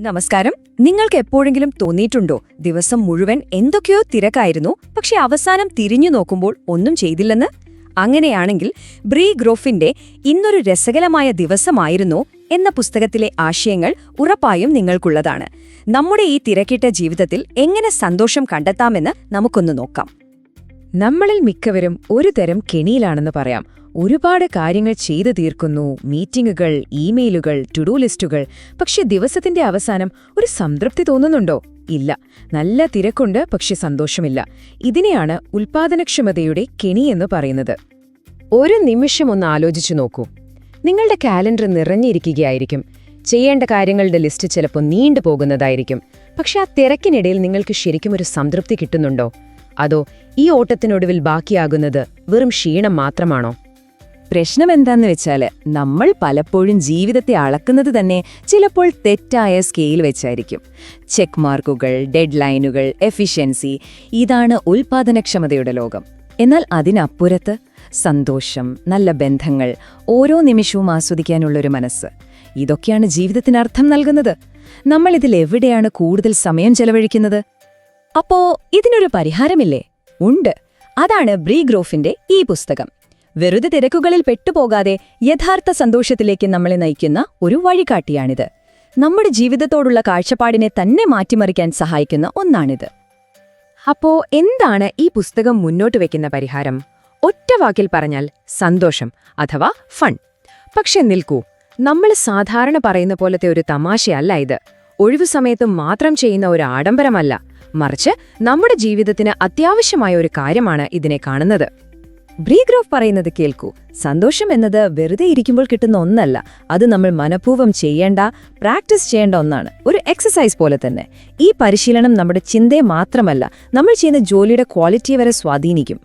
നമസ്കാരം. നിങ്ങൾക്ക് എപ്പോഴെങ്കിലും തോന്നിയിട്ടുണ്ടോ ദിവസം മുഴുവൻ എന്തൊക്കെയോ തിരക്കായിരുന്നു പക്ഷെ അവസാനം തിരിഞ്ഞു നോക്കുമ്പോൾ ഒന്നും ചെയ്തില്ലെന്ന്? അങ്ങനെയാണെങ്കിൽ ബ്രീ ഗ്രോഫിന്റെ ഇന്നൊരു രസകരമായ ദിവസമായിരുന്നു എന്ന പുസ്തകത്തിലെ ആശയങ്ങൾ ഉറപ്പായും നിങ്ങൾക്കുള്ളതാണ്. നമ്മുടെ ഈ തിരക്കിട്ട ജീവിതത്തിൽ എങ്ങനെ സന്തോഷം കണ്ടെത്താമെന്ന് നമുക്കൊന്ന് നോക്കാം. നമ്മളിൽ മിക്കവരും ഒരു തരം കെണിയിലാണെന്ന് പറയാം. ഒരുപാട് കാര്യങ്ങൾ ചെയ്തു തീർക്കുന്നു. മീറ്റിംഗുകൾ ഇമെയിലുകൾ ടുഡു ലിസ്റ്റുകൾ. പക്ഷെ ദിവസത്തിന്റെ അവസാനം ഒരു സംതൃപ്തി തോന്നുന്നുണ്ടോ? ഇല്ല. നല്ല തിരക്കുണ്ട് പക്ഷെ സന്തോഷമില്ല. ഇതിനെയാണ് ഉൽപാദനക്ഷമതയുടെ കെണിയെന്ന് പറയുന്നത്. ഒരു നിമിഷം ഒന്ന് ആലോചിച്ചു നോക്കൂ. നിങ്ങളുടെ കാലണ്ടർ നിറഞ്ഞിരിക്കുകയായിരിക്കും. ചെയ്യേണ്ട കാര്യങ്ങളുടെ ലിസ്റ്റ് ചിലപ്പോൾ നീണ്ടു പോകുന്നതായിരിക്കും. പക്ഷെ ആ തിരക്കിനിടയിൽ നിങ്ങൾക്ക് ശരിക്കും ഒരു സംതൃപ്തി കിട്ടുന്നുണ്ടോ? അതോ ഈ ഓട്ടത്തിനൊടുവിൽ ബാക്കിയാകുന്നത് വെറും ക്ഷീണം മാത്രമാണോ? പ്രശ്നം എന്താന്ന് വെച്ചാൽ നമ്മൾ പലപ്പോഴും ജീവിതത്തെ അളക്കുന്നത് തന്നെ ചിലപ്പോൾ തെറ്റായ സ്കെയിൽ വെച്ചായിരിക്കും. ചെക്ക് മാർക്കുകൾ ഡെഡ് ലൈനുകൾ എഫിഷ്യൻസി ഇതാണ് ഉൽപാദനക്ഷമതയുടെ ലോകം. എന്നാൽ അതിനപ്പുറത്ത് സന്തോഷം നല്ല ബന്ധങ്ങൾ ഓരോ നിമിഷവും ആസ്വദിക്കാനുള്ളൊരു മനസ്സ്. ഇതൊക്കെയാണ് ജീവിതത്തിന് അർത്ഥം നൽകുന്നത്. നമ്മൾ ഇതിൽ എവിടെയാണ് കൂടുതൽ സമയം ചെലവഴിക്കുന്നത്? അപ്പോ ഇതിനൊരു പരിഹാരമില്ലേ? ഉണ്ട്. അതാണ് ബ്രീ ഗ്രോഫിന്റെ ഈ പുസ്തകം. വെറുതെ തിരക്കുകളിൽ പെട്ടുപോകാതെ യഥാർത്ഥ സന്തോഷത്തിലേക്ക് നമ്മളെ നയിക്കുന്ന ഒരു വഴികാട്ടിയാണിത്. നമ്മുടെ ജീവിതത്തോടുള്ള കാഴ്ചപ്പാടിനെ തന്നെ മാറ്റിമറിക്കാൻ സഹായിക്കുന്ന ഒന്നാണിത്. അപ്പോ എന്താണ് ഈ പുസ്തകം മുന്നോട്ട് വെക്കുന്ന പരിഹാരം? ഒറ്റ വാക്കിൽ പറഞ്ഞാൽ സന്തോഷം അഥവാ ഫൺ. പക്ഷെ നിൽക്കൂ നമ്മൾ സാധാരണ പറയുന്ന പോലത്തെ ഒരു തമാശയല്ല ഇത്. ഒഴിവു സമയത്തും മാത്രം ചെയ്യുന്ന ഒരു ആഡംബരമല്ല. മറിച്ച് നമ്മുടെ ജീവിതത്തിന് അത്യാവശ്യമായ ഒരു കാര്യമാണ് ഇതിനെ കാണുന്നത്. ബ്രീഗ്രോഫ് പറയുന്നത് കേൾക്കൂ. സന്തോഷം എന്നത് വെറുതെ ഇരിക്കുമ്പോൾ കിട്ടുന്ന ഒന്നല്ല. അത് നമ്മൾ മനഃപൂർവം ചെയ്യേണ്ട പ്രാക്ടീസ് ചെയ്യേണ്ട ഒന്നാണ്. ഒരു എക്സസൈസ് പോലെ തന്നെ. ഈ പരിശീലനം നമ്മുടെ ചിന്തയെ മാത്രമല്ല നമ്മൾ ചെയ്യുന്ന ജോലിയുടെ ക്വാളിറ്റി വരെ സ്വാധീനിക്കും.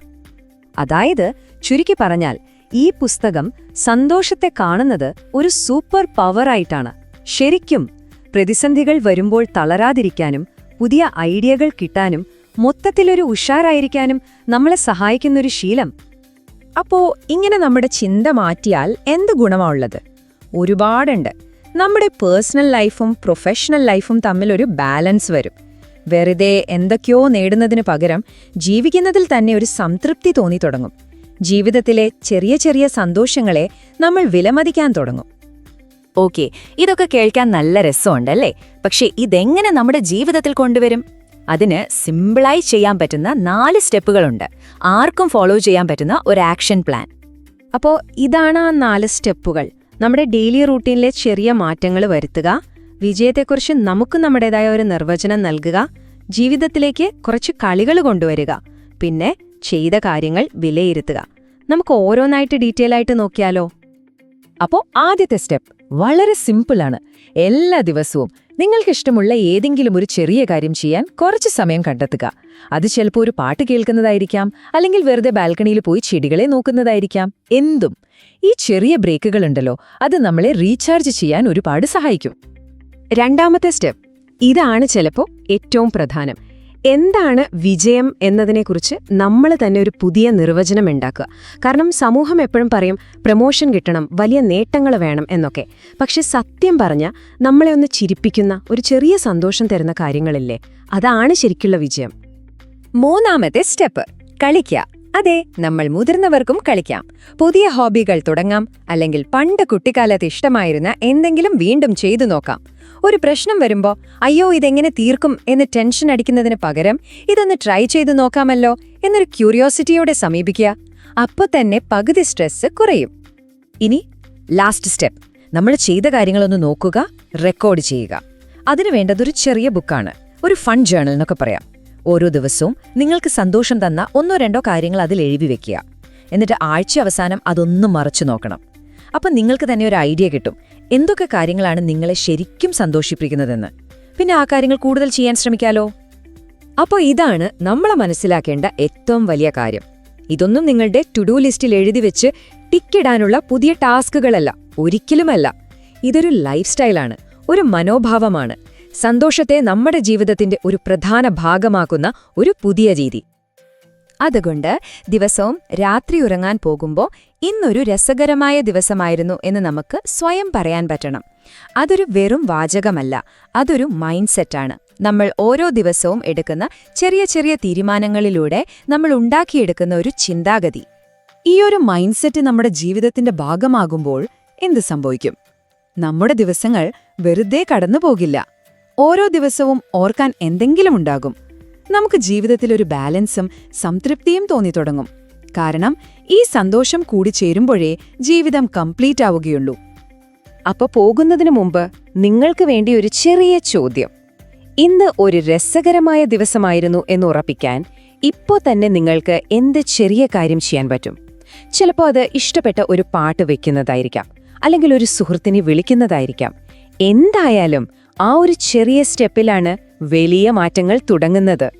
അതായത് ചുരുക്കി പറഞ്ഞാൽ ഈ പുസ്തകം സന്തോഷത്തെ കാണുന്നത് ഒരു സൂപ്പർ പവറായിട്ടാണ് ശരിക്കും പ്രതിസന്ധികൾ വരുമ്പോൾ തളരാതിരിക്കാനും പുതിയ ഐഡിയകൾ കിട്ടാനും മൊത്തത്തിലൊരു ഉഷാറായിരിക്കാനും നമ്മളെ സഹായിക്കുന്നൊരു ശീലം. അപ്പോ ഇങ്ങനെ നമ്മുടെ ചിന്ത മാറ്റിയാൽ എന്ത് ഗുണമാണുള്ളത് ഒരുപാടുണ്ട്. നമ്മുടെ പേഴ്സണൽ ലൈഫും പ്രൊഫഷണൽ ലൈഫും തമ്മിലൊരു ബാലൻസ് വരും. വെറുതെ എന്തൊക്കെയോ നേടുന്നതിന് പകരം ജീവിക്കുന്നതിൽ തന്നെ ഒരു സംതൃപ്തി തോന്നി തുടങ്ങും. ജീവിതത്തിലെ ചെറിയ ചെറിയ സന്തോഷങ്ങളെ നമ്മൾ വിലമതിക്കാൻ തുടങ്ങും. ഓക്കെ ഇതൊക്കെ കേൾക്കാൻ നല്ല രസമുണ്ടല്ലേ പക്ഷേ ഇതെങ്ങനെ നമ്മുടെ ജീവിതത്തിൽ കൊണ്ടുവരും? അതിന് സിമ്പിളായി ചെയ്യാൻ പറ്റുന്ന നാല് സ്റ്റെപ്പുകളുണ്ട്. ആർക്കും ഫോളോ ചെയ്യാൻ പറ്റുന്ന ഒരു ആക്ഷൻ പ്ലാൻ അപ്പോൾ ഇതാണ് ആ നാല് സ്റ്റെപ്പുകൾ. നമ്മുടെ ഡെയിലി റൂട്ടീനിലെ ചെറിയ മാറ്റങ്ങൾ വരുത്തുക. വിജയത്തെക്കുറിച്ച് നമുക്ക് നമ്മുടേതായ ഒരു നിർവചനം നൽകുക. ജീവിതത്തിലേക്ക് കുറച്ച് കളികൾ കൊണ്ടുവരിക. പിന്നെ ചെയ്ത കാര്യങ്ങൾ വിലയിരുത്തുക. നമുക്ക് ഓരോന്നായിട്ട് ഡീറ്റെയിൽ ആയിട്ട് നോക്കിയാലോ? അപ്പോൾ ആദ്യത്തെ സ്റ്റെപ്പ് വളരെ സിമ്പിളാണ്. എല്ലാ ദിവസവും നിങ്ങൾക്കിഷ്ടമുള്ള ഏതെങ്കിലും ഒരു ചെറിയ കാര്യം ചെയ്യാൻ കുറച്ച് സമയം കണ്ടെത്തുക. അത് ചിലപ്പോൾ ഒരു പാട്ട് കേൾക്കുന്നതായിരിക്കാം അല്ലെങ്കിൽ വെറുതെ ബാൽക്കണിയിൽ പോയി ചെടികളെ നോക്കുന്നതായിരിക്കാം. എന്തും. ഈ ചെറിയ ബ്രേക്കുകളുണ്ടല്ലോ അത് നമ്മളെ റീചാർജ് ചെയ്യാൻ ഒരുപാട് സഹായിക്കും. രണ്ടാമത്തെ സ്റ്റെപ്പ്. ഇതാണ് ചിലപ്പോൾ ഏറ്റവും പ്രധാനം. എന്താണ് വിജയം എന്നതിനെക്കുറിച്ച് നമ്മൾ തന്നെ ഒരു പുതിയ നിർവചനം ഉണ്ടാക്കുക. കാരണം സമൂഹം എപ്പോഴും പറയും പ്രമോഷൻ കിട്ടണം വലിയ നേട്ടങ്ങൾ വേണം എന്നൊക്കെ. പക്ഷെ സത്യം പറഞ്ഞ നമ്മളെ ഒന്ന് ചിരിപ്പിക്കുന്ന ഒരു ചെറിയ സന്തോഷം തരുന്ന കാര്യങ്ങളില്ലേ? അതാണ് ശരിക്കുള്ള വിജയം. മൂന്നാമത്തെ സ്റ്റെപ്പ് കളിക്കുക. അതെ നമ്മൾ മുതിർന്നവർക്കും കളിക്കാം. പുതിയ ഹോബികൾ തുടങ്ങാം അല്ലെങ്കിൽ പണ്ട് കുട്ടിക്കാലത്ത് ഇഷ്ടമായിരുന്ന എന്തെങ്കിലും വീണ്ടും ചെയ്തു നോക്കാം. ഒരു പ്രശ്നം വരുമ്പോൾ അയ്യോ ഇതെങ്ങനെ തീർക്കും? എന്ന് ടെൻഷൻ അടിക്കുന്നതിന് പകരം ഇതൊന്ന് ട്രൈ ചെയ്ത് നോക്കാമല്ലോ എന്നൊരു ക്യൂരിയോസിറ്റിയോടെ സമീപിക്കുക. അപ്പോൾ തന്നെ പകുതി സ്ട്രെസ് കുറയും. ഇനി ലാസ്റ്റ് സ്റ്റെപ്പ് നമ്മൾ ചെയ്ത കാര്യങ്ങളൊന്ന് നോക്കുക റെക്കോർഡ് ചെയ്യുക. അതിനു വേണ്ടതൊരു ചെറിയ ബുക്കാണ്. ഒരു ഫൺ ജേണൽ എന്നൊക്കെ പറയാം. ഓരോ ദിവസവും നിങ്ങൾക്ക് സന്തോഷം തന്ന ഒന്നോ രണ്ടോ കാര്യങ്ങൾ അതിൽ എഴുതി വെക്കുക. എന്നിട്ട് ആഴ്ച അവസാനം അതൊന്നും മറച്ചു നോക്കണം. അപ്പം നിങ്ങൾക്ക് തന്നെ ഒരു ഐഡിയ കിട്ടും. എന്തൊക്കെ കാര്യങ്ങളാണ് നിങ്ങളെ ശരിക്കും സന്തോഷിപ്പിക്കുന്നതെന്ന്? പിന്നെ ആ കാര്യങ്ങൾ കൂടുതൽ ചെയ്യാൻ ശ്രമിക്കാലോ? അപ്പോൾ ഇതാണ് നമ്മളെ മനസ്സിലാക്കേണ്ട ഏറ്റവും വലിയ കാര്യം. ഇതൊന്നും നിങ്ങളുടെ ടു ഡു ലിസ്റ്റിൽ എഴുതി വെച്ച് ടിക്കിടാനുള്ള പുതിയ ടാസ്കുകളല്ല ഒരിക്കലുമല്ല. ഇതൊരു ലൈഫ് സ്റ്റൈലാണ് ഒരു മനോഭാവമാണ്. സന്തോഷത്തെ നമ്മുടെ ജീവിതത്തിന്റെ ഒരു പ്രധാന ഭാഗമാക്കുന്ന ഒരു പുതിയ രീതി. അതുകൊണ്ട് ദിവസവും രാത്രി ഉറങ്ങാൻ പോകുമ്പോൾ ഇന്നൊരു രസകരമായ ദിവസമായിരുന്നു എന്ന് നമുക്ക് സ്വയം പറയാൻ പറ്റണം. അതൊരു വെറും വാചകമല്ല അതൊരു മൈൻഡ് സെറ്റാണ് നമ്മൾ ഓരോ ദിവസവും എടുക്കുന്ന ചെറിയ ചെറിയ തീരുമാനങ്ങളിലൂടെ നമ്മൾ ഉണ്ടാക്കിയെടുക്കുന്ന ഒരു ചിന്താഗതി. ഈ ഒരു മൈൻഡ് സെറ്റ് നമ്മുടെ ജീവിതത്തിന്റെ ഭാഗമാകുമ്പോൾ എന്ത് സംഭവിക്കും? നമ്മുടെ ദിവസങ്ങൾ വെറുതെ കടന്നുപോകില്ല. ഓരോ ദിവസവും ഓർക്കാൻ എന്തെങ്കിലും ഉണ്ടാകും. നമുക്ക് ജീവിതത്തിൽ ഒരു ബാലൻസും സംതൃപ്തിയും തോന്നി തുടങ്ങും. കാരണം ഈ സന്തോഷം കൂടി ചേരുമ്പോഴേ ജീവിതം കംപ്ലീറ്റ് ആവുകയുള്ളൂ. അപ്പൊ പോകുന്നതിനു മുമ്പ് നിങ്ങൾക്ക് വേണ്ടി ഒരു ചെറിയ ചോദ്യം. ഇന്ന് ഒരു രസകരമായ ദിവസമായിരുന്നു എന്ന് ഉറപ്പിക്കാൻ ഇപ്പോ തന്നെ നിങ്ങൾക്ക് എന്ത് ചെറിയ കാര്യം ചെയ്യാൻ പറ്റും? ചിലപ്പോൾ അത് ഇഷ്ടപ്പെട്ട ഒരു പാട്ട് വെക്കുന്നതായിരിക്കാം അല്ലെങ്കിൽ ഒരു സുഹൃത്തിനെ വിളിക്കുന്നതായിരിക്കാം. എന്തായാലും ആ ഒരു ചെറിയ സ്റ്റെപ്പിലാണ് വലിയ മാറ്റങ്ങൾ തുടങ്ങുന്നത്.